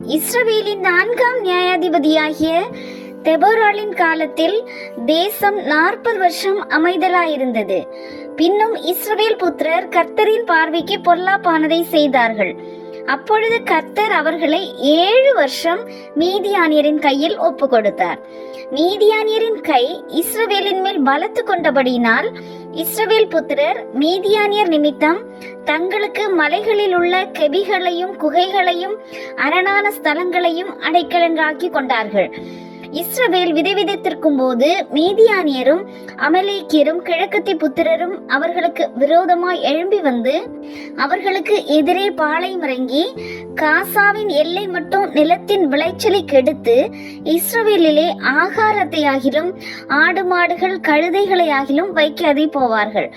இஸ்ரவேலின் நான்காம் நியாயாதிபதியாகிய தெபோராலின் காலத்தில் தேசம் நாற்பது வருஷம் அமைதலாயிருந்தது. பின்னும் இஸ்ரவேல் புத்திரர் கர்த்தரின் பார்வைக்கு பொல்லாப்பானதை செய்தார்கள். அப்பொழுது கர்த்தர் அவர்களை ஏழு வருஷம் மீதியானியரின் கையில் ஒப்பு கொடுத்தார் மீதியானியரின் கை இஸ்ரவேலின் மேல் பலத்து கொண்டபடியினால் இஸ்ரவேல் புத்திரர் மீதியானியர் நிமித்தம் தங்களுக்கு மலைகளில் உள்ள கெபிகளையும் குகைகளையும் அரணான ஸ்தலங்களையும் அடைக்கலங்காக்கி கொண்டார்கள். இஸ்ரவேல் விதைவிதைத்திருக்கும் போது மீதியானியரும் அமலேக்கியரும் கிழக்கத்தி புத்திரரும் அவர்களுக்கு விரோதமாய் எழும்பி வந்து அவர்களுக்கு எதிரே பாளையம் இறங்கி காசாவின் எல்லை மட்டும் நிலத்தின் விளைச்சலை கெடுத்து இஸ்ரவேலிலே ஆகாரத்தை ஆகிலும் ஆடு மாடுகள் கழுதைகளை ஆகிலும் வைக்காதே போவார்கள்.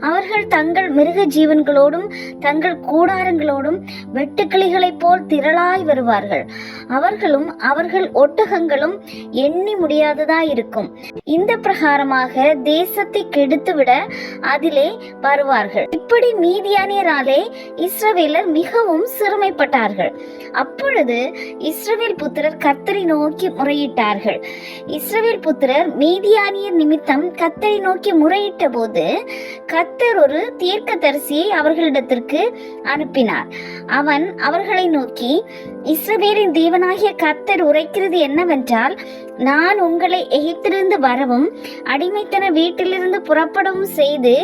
அவர்கள் தங்கள் மிருக ஜீவன்களோடும் தங்கள் கூடாரங்களோடும் வெட்டுக்கிளிகளைப் போல் திரளாய் வருவார்கள். அவர்களும் அவர்கள் ஒட்டகங்களும் எண்ணி முடியாததா இருக்கும். இந்த பிரகாரமாக தேசத்தை கெடுத்துவிட அதிலே வருவார்கள். இப்படி மீதியானியராலே இஸ்ரவேலர் மிகவும் சிறுமைப்பட்டார்கள். அப்பொழுது இஸ்ரவேல் புத்திரர் கர்த்தரை நோக்கி முறையிட்டார்கள். இஸ்ரவேல் புத்திரர் மீதியானியர் நிமித்தம் கத்தரை நோக்கி முறையிட்ட போது கத்தர் ஒரு தீர்க்கதரிசியை அவர்களிடத்திற்கு அனுப்பினார். அவன் அவர்களை நோக்கி இஸ்ரவேலின் தேவனாகிய கத்தர் உரைக்கிறது என்னவென்றால் நான் உங்களை எகிப்திலிருந்து வரவும் அடிமைத்தன வீட்டிலிருந்து புறப்படவும் செய்து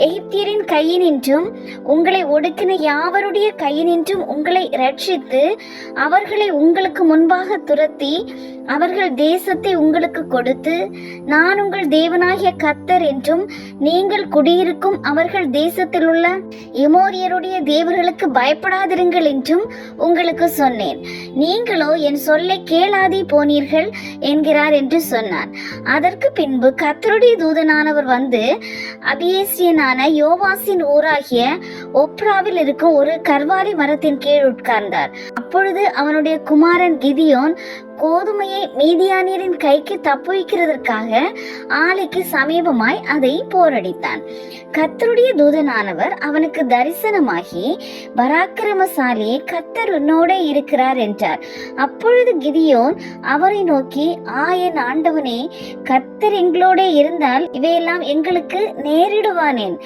எகிப்தியரின் கையினின்றும் உங்களை ஒடுக்கின யாவருடைய கையினின்றும் உங்களை ரட்சித்து அவர்களை உங்களுக்கு முன்பாக துரத்தி அவர்கள் தேசத்தை உங்களுக்கு கொடுத்து நான் உங்கள் தேவனாகிய கத்தர் என்றும் நீங்கள் குடியிருக்கும் அவர்கள் தேசத்தில் உள்ள எமோரியருடைய தேவர்களுக்கு பயப்படாதிருங்கள் என்றும் உங்களுக்கு சொன்னேன். நீங்களோ என் சொல்லை கேளாதே போனீர்கள் என்கிறார் என்று சொன்னான் அதற்கு பின்பு கத்தருடைய தூதனானவர் வந்து அபியேசியனான யோவாசின் ஊராகிய ஒப்ராவில் இருக்கும் ஒரு கர்வாலி மரத்தின் கீழ் உட்கார்ந்தார். அப்பொழுது அவனுடைய குமாரன் கிதியோன் கோதுமையை மீதியானியரின் கைக்கு தப்புவிக்கிறதற்காக ஆலைக்கு சமீபமாய் அதை போரடித்தான். கத்தருடைய தூதனானவர் அவனுக்கு தரிசனமாகி பராக்கிரமசாலியே கத்தர் உன்னோட இருக்கிறார் என்றார். அப்பொழுது கிதியோன் அவரை நோக்கி ஆ என் ஆண்டவனே கத்தர் எங்களோடே இருந்தால் இவையெல்லாம் எங்களுக்கு நேரிடுவானேன்.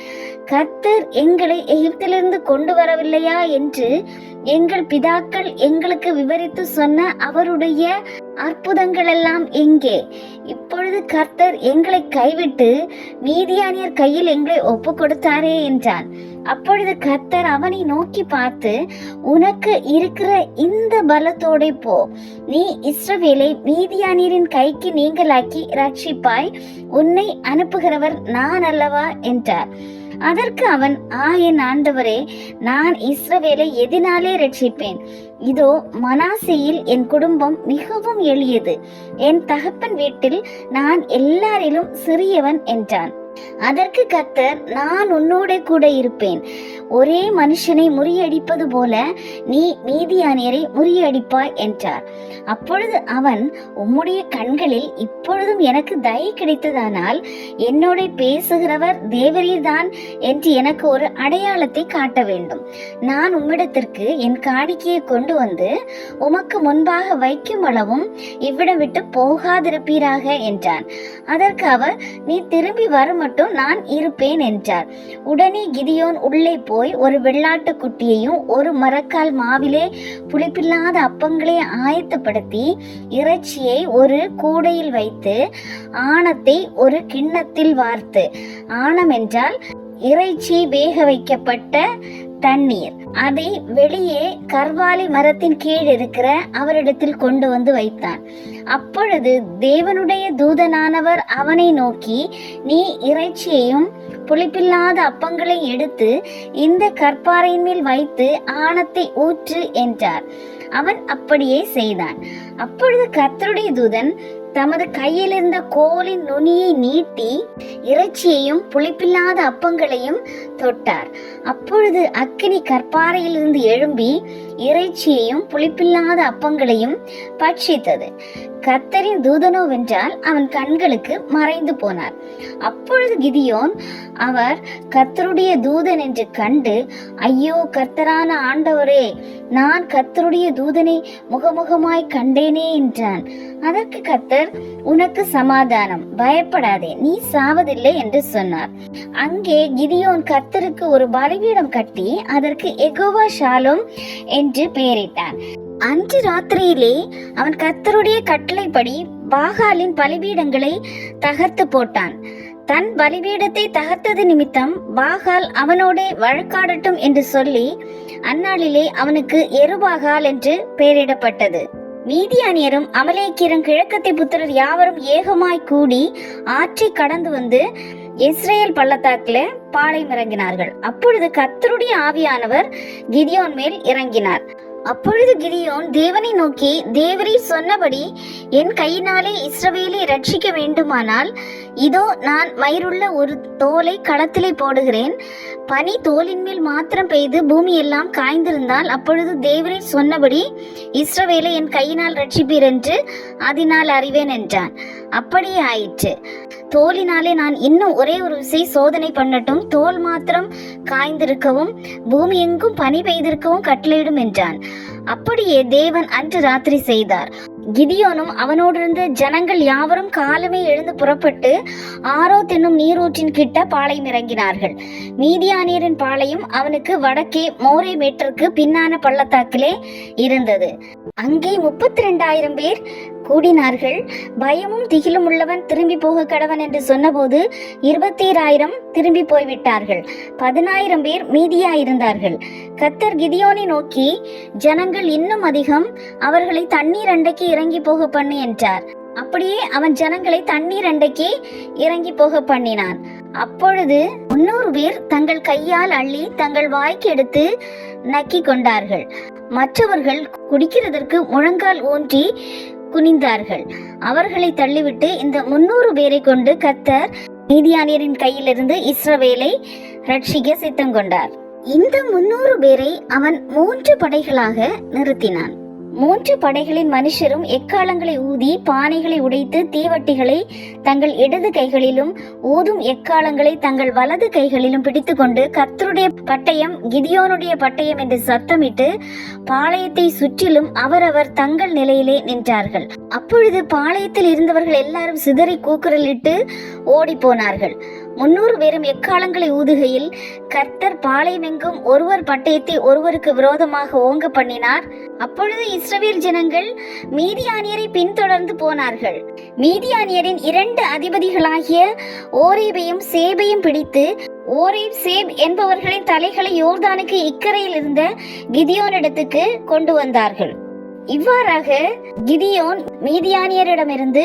கத்தர் எங்களை எகிப்திலிருந்து கொண்டு வரவில்லையா என்று எங்கள் பிதாக்கள் எங்களுக்கு விவரித்து சொன்ன அவருடைய அற்புதங்கள் எல்லாம் எங்கே? இப்பொழுது கர்த்தர் எங்களை கைவிட்டு மீதியானியர் கையில் எங்களை ஒப்பு கொடுத்தாரே என்றான். அப்பொழுது கர்த்தர் அவனை நோக்கி பார்த்து உனக்கு இருக்கிற இந்த பலத்தோட போ. நீ இஸ்ரவேலை மீதியானியரின் கைக்கு நீங்களாக்கி ரட்சிப்பாய் உன்னை அனுப்புகிறவர் நான் அல்லவா? என்றார். அதற்கு அவன் ஆ என் ஆண்டவரே நான் இஸ்ரவேலை எதினாலே ரட்சிப்பேன் இதோ மனாசேயில் என் குடும்பம் மிகவும் எளியது. என் தகப்பன் வீட்டில் நான் எல்லாரிலும் சிறியவன் என்றான். அதற்கு கத்தர் நான் உன்னோட கூட இருப்பேன். ஒரே மனுஷனை முறியடிப்பது போல நீ மீதியானியரை முறியடிப்பாய் என்றார். அப்பொழுது அவன் உம்முடைய கண்களில் இப்பொழுதும் எனக்கு தயை கிடைத்ததானால் என்னோட பேசுகிறவர் தேவரீர்தான் என்று எனக்கு ஒரு அடையாளத்தை காட்ட வேண்டும். நான் உம்மிடத்திற்கு என் காணிக்கையை கொண்டு வந்து உமக்கு முன்பாக வைக்கும் அளவும் இவ்விடம் விட்டு போகாதிருப்பீராக என்றான். அதற்கு அவர் நீ திரும்பி வரும் மட்டும் நான் இருப்பேன் என்றார். உடனே கிதியோன் உள்ளே போய் ஒரு வெள்ளாட்டு குட்டியையும் ஒரு மரக்கால் மாவிலே புளிப்பில்லாத அப்பங்களை ஆயத்தப்படுத்தி இறைச்சியை ஒரு கூடையில் வைத்து ஆணத்தை ஒரு கிண்ணத்தில் வார்த்து ஆணம் என்றால் இறைச்சி வேக வைக்கப்பட்ட தண்ணீர். அதை வெளியே கர்வாலி மரத்தின் கீழ் இருக்கிற அவரிடத்தில் கொண்டு வந்து வைத்தான். அப்பொழுது தேவனுடைய தூதனானவர் அவனை நோக்கி நீ இறைச்சியையும் புளிப்பில்லாத அப்பங்களை எடுத்து இந்த கற்பாறையின் மேல் வைத்து ஆணத்தை ஊற்று என்றார். அவன் அப்படியே செய்தான். அப்பொழுது கர்த்தருடைய தூதன் தமது கையில் இருந்த கோலின் நுனியை நீட்டி இறைச்சியையும் புளிப்பில்லாத அப்பங்களையும் தொட்டார். அப்பொழுது அக்கினி கற்பாறையிலிருந்து எழும்பி இறைச்சியையும் புளிப்பில்லாத அப்பங்களையும் பட்சித்தது. கர்த்தரின் தூதனோவென்றால் அவன் கண்களுக்கு மறைந்து போனார். அப்பொழுது கிதியோன் அவர் கத்தருடைய தூதன் என்று கண்டு ஐயோ கர்த்தரான ஆண்டவரே நான் கத்தருடைய தூதனை முகமுகமாய் கண்டேனே என்றான். அதற்கு கத்தர் உனக்கு சமாதானம் பயப்படாதே நீ சாவதில்லை என்று சொன்னார். அங்கே கிதியோன் கர்த்தருக்கு ஒரு பலிபீடம் கட்டி அதற்கு எகோவா ஷாலும் என்று பெயரிட்டான். அன்று ராத்திரியிலே அவன் கர்த்தருடைய கட்டளைப்படி பாகாலின் பலிபீடங்களை தகர்த்து போட்டான். தன் பலிபீடத்தை தகர்த்தது நிமித்தம் பாகால் அவனோடே வழக்காடட்டும் என்று சொல்லி அந்நாளிலே அவனுக்கு எருபாகால் என்று பெயரிடப்பட்டது. மீதியானியரும் அமலேக்கியரும் கிழக்கத்தை புத்திரர் யாவரும் ஏகமாய் கூடி ஆற்றை கடந்து வந்து இஸ்ரேல் பள்ளத்தாக்குல பாளையம் இறங்கினார்கள் அப்பொழுது கத்தருடைய ஆவியானவர் கிதியோன் மேல் இறங்கினார். அப்பொழுது கிதியோன் தேவனை நோக்கி தேவரீர் சொன்னபடி என் கையினாலே இஸ்ரவேலை ரட்சிக்க வேண்டுமானால் இதோ நான் வயிறுள்ள ஒரு தோலை களத்திலே போடுகிறேன். பனி தோலின் மேல் மாத்திரம் பெய்து பூமி எல்லாம் காய்ந்திருந்தால் அப்பொழுது தேவரே சொன்னபடி இஸ்ரவேலை என் கையினால் ரட்சிப்பீர் என்று அதனால் அறிவேன் என்றான். அப்படியே ஆயிற்று. தோலினாலே நான் இன்னும் ஒரே ஒரு விசை சோதனை பண்ணட்டும். தோல் மாத்திரம் காய்ந்திருக்கவும் பூமி எங்கும் பனி பெய்திருக்கவும் கட்டளையிடும் என்றான். அப்படியே தேவன் அன்று ராத்திரி செய்தார். கிதியோனும் அவனோடு இருந்த ஜனங்கள் யாவரும் காலமே எழுந்து புறப்பட்டு ஆரோத் என்னும் நீரூற்றின் கிட்ட பாளையம் இறங்கினார்கள். மீதியானியரின் பாளையம் அவனுக்கு வடக்கே மோரே மேட்டிற்கு பின்னான பள்ளத்தாக்கிலே இருந்தது. அங்கே முப்பத்தி ரெண்டாயிரம் பேர் கூடினார்கள். பயமும் திகிலும் உள்ளவன் திரும்பி போக கடவன் என்று சொன்னபோது இருபத்தீராயிரம் திரும்பி போய்விட்டார்கள். பதினாயிரம் பேர் மீதியாயிருந்தார்கள். கத்தர் கிதியோனை நோக்கி ஜனங்கள் இன்னும் அதிகம் அவர்களை தண்ணீர் அண்டைக்கு இறங்கி போக பண்ணு என்றார். அப்படியே அவன் ஜனங்களை தண்ணீர் அண்டைக்கு இறங்கி போக பண்ணினான். அப்பொழுது முன்னூறு பேர் தங்கள் கையால் அள்ளி தங்கள் வாய்க்கு எடுத்து நக்கி கொண்டார்கள். மற்றவர்கள் குடிக்கிறதற்கு முழங்கால் ஊன்றி குனிந்தார்கள். அவர்களை தள்ளிவிட்டு இந்த முன்னூறு பேரை கொண்டு கத்தர் நீதியானியரின் கையிலிருந்து இஸ்ரவேலை ரட்சிக்க சித்தம் கொண்டார். இந்த முன்னூறு பேரை அவன் மூன்று படைகளாக நிறுத்தினான். மூன்று படைகளின் மனுஷரும் எக்காலங்களை ஊதி பானைகளை உடைத்து தீவட்டிகளை தங்கள் இடது கைகளிலும் ஊதும் எக்காலங்களை தங்கள் வலது கைகளிலும் பிடித்துக்கொண்டு கர்த்தருடைய பட்டயம் கிதியோனுடைய பட்டயம் என்று சத்தமிட்டு பாளையத்தை சுற்றிலும் அவரவர் தங்கள் நிலையிலே நின்றார்கள். அப்பொழுது பாளையத்தில் இருந்தவர்கள் எல்லாரும் சிதறி கூக்குரலிட்டு ஓடி போனார்கள். முன்னூறு பேரும் எக்காலங்களை ஊதுகையில் கர்த்தர் பாளையமெங்கும் ஒருவர் பட்டயத்தை ஒருவருக்கு விரோதமாக ஓங்க பண்ணினார். அப்பொழுது இஸ்ரவேல் ஜனங்கள் மீதியானியரை பின்தொடர்ந்து போனார்கள். மீதியானியரின் இரண்டு அதிபதிகளாகிய ஓரேபையும் சேபையும் பிடித்து ஓரேப் சேப் என்பவர்களின் தலைகளை யோர்தானுக்கு இக்கரையில் இருந்த கிதியோனிடத்துக்கு கொண்டு வந்தார்கள். இவ்வாறாக கிதியோன் மீதியானியரிடமிருந்து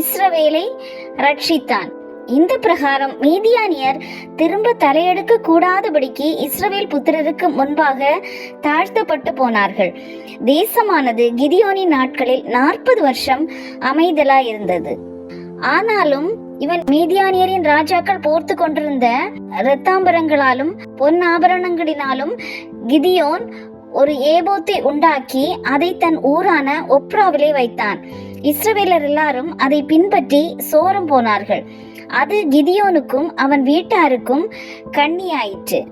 இஸ்ரவேலை ரட்சித்தான். இந்த பிரகாரம் மீதியானியர் திரும்ப தலையெடுக்க கூடாதபடிக்கு இஸ்ரவேல் புத்திரருக்கு முன்பாக தாழ்த்தப்பட்டு போனார்கள். தேசமானது கிதியோனின் நாட்களில் நாற்பது வருஷம் அமைதலாயிருந்தது. ஆனாலும் இவன் மீதியானியரின் ராஜாக்கள் போர்த்து கொண்டிருந்த இரத்தாம்பரங்களாலும் பொன்னாபரணங்களினாலும் கிதியோன் ஒரு ஏபோத்தை உண்டாக்கி அதை தன் ஊரான ஒப்ராவிலே வைத்தான். இஸ்ரவேலர் எல்லாரும் அதை பின்பற்றி சோரம் போனார்கள். அது கிதியோனுக்கும் அவன் வீட்டாருக்கும் கண்ணியாயிற்று.